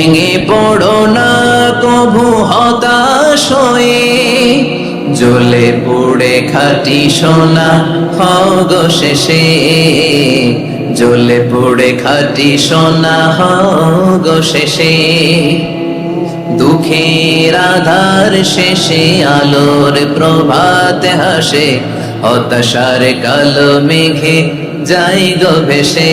ভেঙে পড়ো না, কভু হতাশ হয়ে। জ্বলে পুড়ে খাটি সোনা হগ শেষে। জ্বলে পুড়ে খাটি সোনা হগ শেষে। দুঃখের আধার শেষে আলোর প্রভাত হাসে, হতাশার কালো মেঘে যাই গো ভেসে।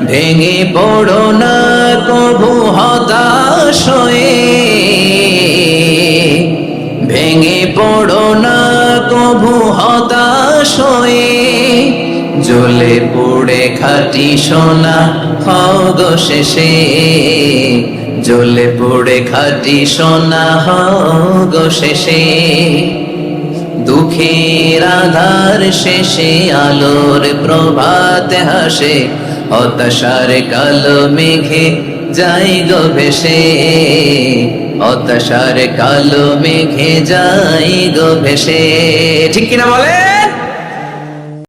ভেঙে পড়ো না কভু হতাশ হয়ে ভেঙে পড়ো না কভু হতাশ হয়ে জ্বলে পুড়ে খাটি সোনা হগ শেষে। জ্বলে পুড়ে খাটি সোনা হগ শেষে। দুঃখের আধার শেষে আলোর প্রভাত হাসে। হতাশার কালো মেঘে যাই গো ভেসে। হতাশার কালো মেঘে যাই গো ভেসে। ঠিক কিনা বলে?